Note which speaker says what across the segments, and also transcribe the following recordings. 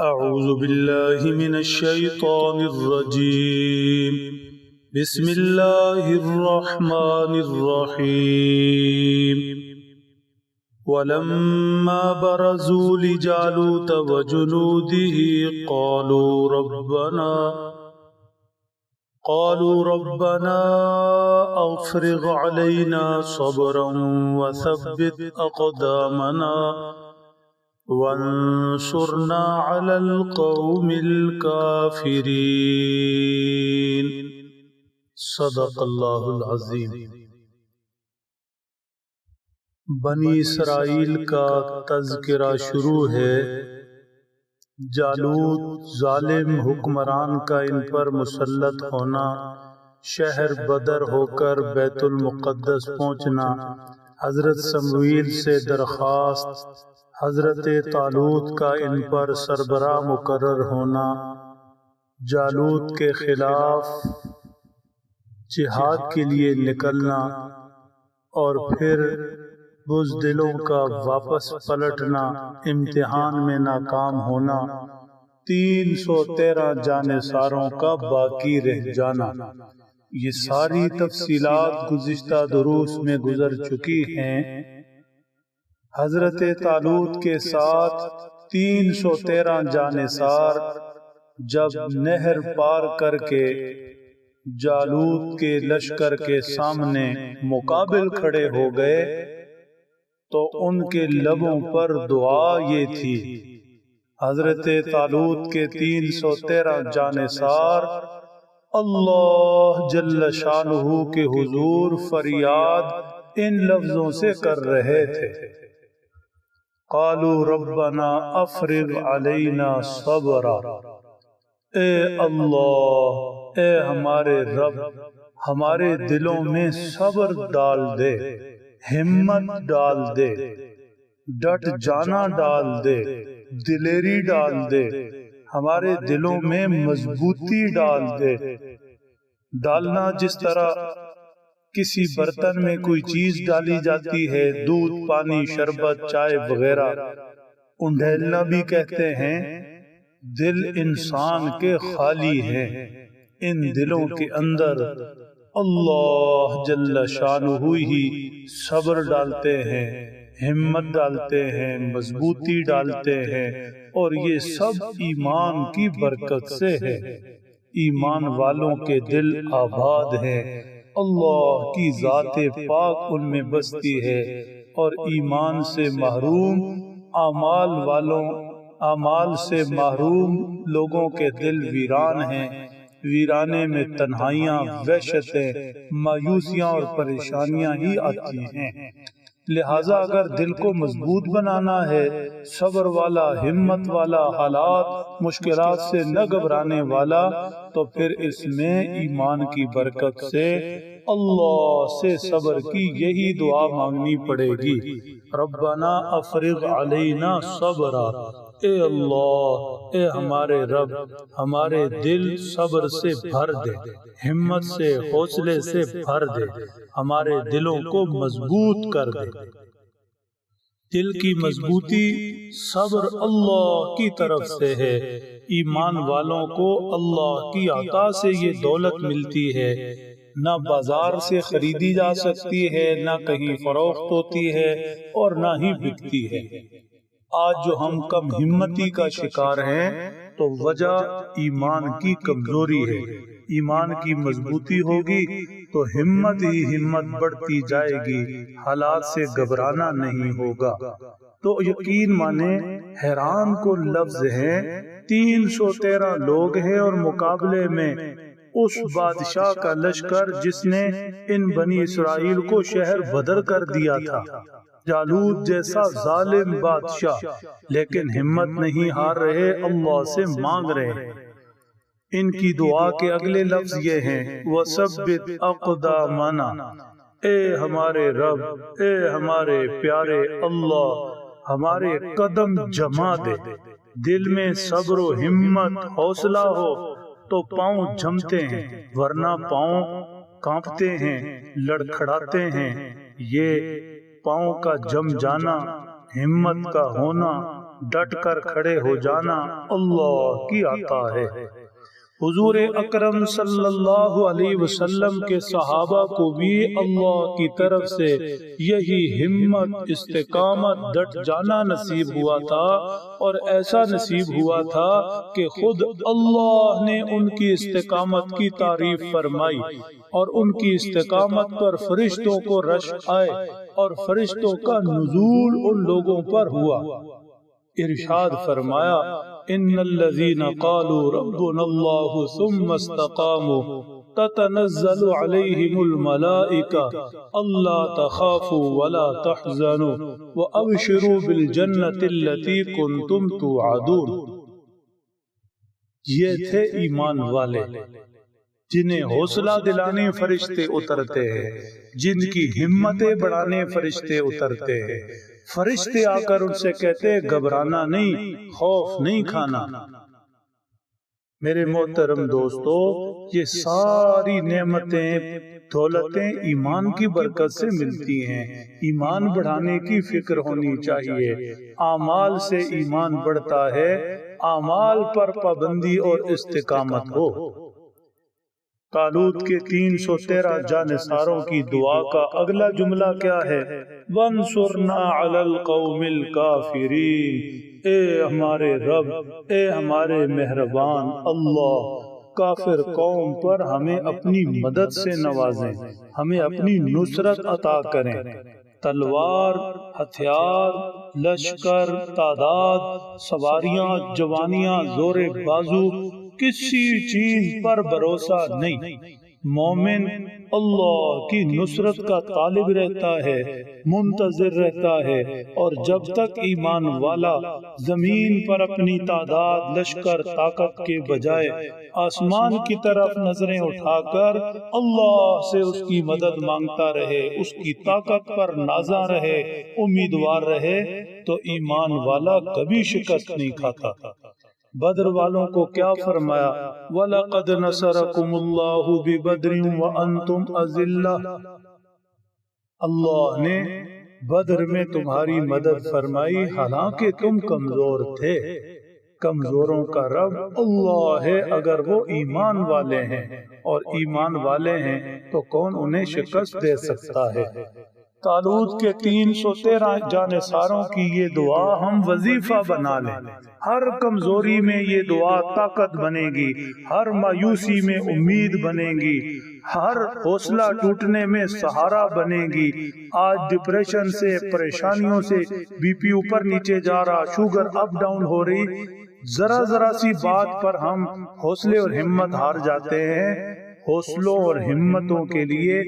Speaker 1: أعوذ بالله من الشيطان الرجيم. بسم الله الرحمن الرحيم. ولما برزوا لجالوت وجنوده قالوا ربنا قالوا ربنا أفرغ علينا صبرا وثبت أقدامنا. وانصرنا على القوم الكافرين. صدق اللہ العظیم. بنی اسرائیل کا تذکرہ شروع ہے. جالوت ظالم حکمران کا ان پر مسلط ہونا، شہر بدر ہو کر بیت المقدس پہنچنا، حضرت سمویل سے درخواست حضرت تعلوت کا ان پر سربراہ مقرر ہونا جالوت کے خلاف جہاد کے لیے نکلنا اور پھر دلوں کا واپس پلٹنا امتحان میں ناکام ہونا تین سو تیرہ جانے ساروں کا باقی رہ جانا۔ یہ ساری تفصیلات گزشتہ دروس میں گزر چکی ہیں۔ حضرت تعلق کے ساتھ تین سو تیرہ جانے سار جب نہر پار کر کے جالوت کے لشکر کے سامنے مقابل کھڑے ہو گئے تو ان کے لبوں پر دعا یہ تھی۔ حضرت تعلق کے تین سو تیرہ جانے سار اللہ جل شانہ کے حضور فریاد ان لفظوں سے کر رہے تھے۔ قالوا ربنا افرغ علینا صبرا۔ اے اللہ، اے ہمارے رب، ہمارے دلوں میں صبر ڈال دے، ہمت ڈال دے، ڈٹ جانا ڈال دے، دلیری ڈال دے، ہمارے دلوں میں مضبوطی ڈال دے۔ ڈالنا جس طرح کسی برتن میں کوئی چیز ڈالی جاتی ہے دودھ پانی شربت چائے وغیرہ۔ انڈیلنا بھی کہتے ہیں دل انسان کے خالی ہیں۔ ان دلوں کے اندر اللہ جل شان ہوئی صبر ڈالتے ہیں ہمت ڈالتے ہیں مضبوطی ڈالتے ہیں۔ اور یہ سب ایمان کی برکت سے ہے۔ ایمان والوں کے دل آباد ہیں۔ اللہ کی ذات پاک ان میں بستی ہے اور ایمان سے محروم اعمال والوں اعمال سے محروم لوگوں کے دل ویران ہیں۔ ویرانے میں تنہائیاں وحشتیں مایوسیاں اور پریشانیاں ہی آتی ہیں۔ لہٰذا اگر دل کو مضبوط بنانا ہے، صبر والا، ہمت والا حالات، مشکلات سے نہ گھبرانے والا، تو پھر اس میں ایمان کی برکت سے اللہ سے صبر کی یہی دعا مانگنی پڑے گی۔ ربنا افرغ علینا صبرا۔ اے اللہ، اے ہمارے رب، ہمارے دل صبر سے بھر دے، ہمت سے، حوصلے سے بھر دے، ہمارے دلوں کو مضبوط کر دے۔ دل کی مضبوطی صبر اللہ کی طرف سے ہے۔ ایمان والوں کو اللہ کی عطا سے یہ دولت ملتی ہے۔ نہ بازار سے خریدی جا سکتی ہے، نہ کہیں فروخت ہوتی ہے اور نہ ہی بکتی ہے۔ آج جو ہم کم ہمتی کا شکار ہیں، تو وجہ ایمان کی کمزوری ہے۔ ایمان کی مضبوطی ہوگی تو ہمت ہی ہمت بڑھتی جائے گی، حالات سے گھبرانا نہیں ہوگا۔ تو یقین مانے، حیران کو لفظ ہیں۔ تین سو تیرہ لوگ ہیں اور مقابلے میں اس بادشاہ کا لشکر جس نے ان بنی اسرائیل کو شہر بدر کر دیا تھا۔ جالود جیسا ظالم بادشاہ، لیکن ہمت نہیں ہار رہے، اللہ سے مانگ رہے۔ ان کی دعا کے اگلے لفظ یہ ہیں وَسَبِّتْ أَقْدَامَنَا۔ اے ہمارے رب، اے ہمارے پیارے اللہ، ہمارے قدم جما دے۔ دل میں صبر و ہمت، حوصلہ ہو، تو پاؤں جمتے ہیں، ورنہ پاؤں کانپتے ہیں، لڑکھڑاتے ہیں۔ یہ پاؤں کا جم جانا ہمت کا ہونا ڈٹ کر کھڑے ہو جانا اللہ کی آتا ہے۔ حضور اکرم صلی اللہ علیہ وسلم کے صحابہ کو بھی اللہ کی طرف سے یہی ہمت استقامت ڈٹ جانا نصیب ہوا تھا اور ایسا نصیب ہوا تھا کہ خود اللہ نے ان کی استقامت کی تعریف فرمائی اور ان کی استقامت پر فرشتوں کو رش آئے اور فرشتوں کا نزول ان لوگوں پر ہوا۔ ارشاد فرمایا ان الذين قالوا ربنا الله ثم استقاموا، تتنزل عليهم الملائكة الله تخافوا ولا تحزنوا وابشروا بالجنة التي كنتم توعدون۔ یہ تھے ایمان والے۔ جنہیں حوصلہ دلانے فرشتے اترتے ہیں جن کی ہمتیں بڑھانے فرشتے اترتے ہیں۔ فرشتے آ کر ان سے کہتے گھبرانا نہیں خوف نہیں کھانا۔ میرے محترم دوستو یہ ساری نعمتیں دولتیں ایمان کی برکت سے ملتی ہیں۔ ایمان بڑھانے کی فکر ہونی چاہیے۔ اعمال سے ایمان بڑھتا ہے اعمال پر پابندی اور استقامت ہو۔ تالوت کے تین سو تیرہ جانساروں کی دعا کا اگلا جملہ کیا ہے؟ وَانصُرْنَا عَلَى الْقَوْمِ الْكَافِرِينَ۔ اے ہمارے رب، اے ہمارے مہربان اللہ، کافر قوم پر ہمیں اپنی مدد سے نوازیں، ہمیں اپنی نصرت عطا کریں۔ تلوار، ہتھیار، لشکر، تعداد، سواریاں، جوانیاں، زور بازو کسی چیز پر بھروسہ نہیں۔ مومن اللہ کی نصرت کا طالب رہتا ہے، منتظر رہتا ہے، اور جب تک ایمان والا زمین پر اپنی تعداد، لشکر، طاقت کے بجائے آسمان کی طرف نظریں اٹھا کر اللہ سے اس کی مدد مانگتا رہے، اس کی طاقت پر نازا رہے، امیدوار رہے، تو ایمان والا کبھی شکست نہیں کھاتا۔ بدر والوں کو کیا فرمایا؟ وَلَقَدْ نَصَرَكُمُ اللَّهُ بِبَدْرٍ وَأَنْتُمْ أَزِلَّةً اللہ نے بدر میں تمہاری مدد فرمائی، حالانکہ تم کمزور تھے۔ کمزوروں کا رب اللہ ہے اگر وہ ایمان والے ہیں۔ اور ایمان والے ہیں تو کون انہیں شکست دے سکتا ہے؟ تالوت کے تین سو تیرہ جانے ساروں کی یہ دعا ہم وظیفہ بنا لیں۔ ہر کمزوری میں یہ دعا طاقت بنے گی، ہر مایوسی میں امید بنے گی۔ ہر حوصلہ ٹوٹنے میں سہارا بنے گی۔ آج ڈپریشن سے، پریشانیوں سے بی پی اوپر نیچے جا رہا، شوگر اپ ڈاؤن ہو رہی۔ ذرا ذرا سی بات پر ہم حوصلے اور ہمت ہار جاتے ہیں۔ حوصلوں اور ہمتوں کے لیے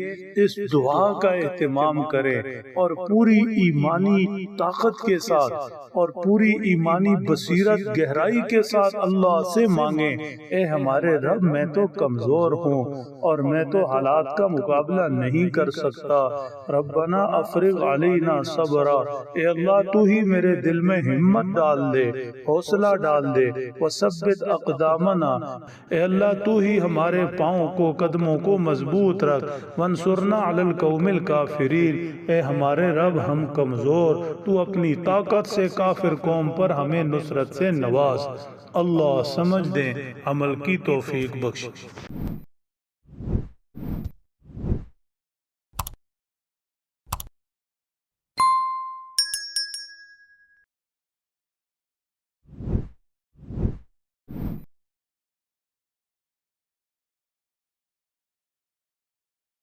Speaker 1: اس دعا کا اہتمام کرے اور پوری ایمانی طاقت کے ساتھ اور پوری ایمانی بصیرت گہرائی کے ساتھ اللہ سے مانگیں اے ہمارے رب، میں تو کمزور ہوں اور میں تو حالات کا مقابلہ نہیں کر سکتا۔ ربنا افرغ علینا صبرا۔ اے اللہ، تو ہی میرے دل میں ہمت ڈال دے، حوصلہ ڈال دے۔ وثبت اقدامنا۔ اے اللہ، تو ہی ہمارے پاؤں کو قدموں کو مضبوط رکھ۔ منصورنا علی القوم الكافرین۔ اے ہمارے رب، ہم کمزور۔ تو اپنی طاقت سے کافر قوم پر ہمیں نصرت سے نواز۔ اللہ سمجھ دیں، عمل کی توفیق بخش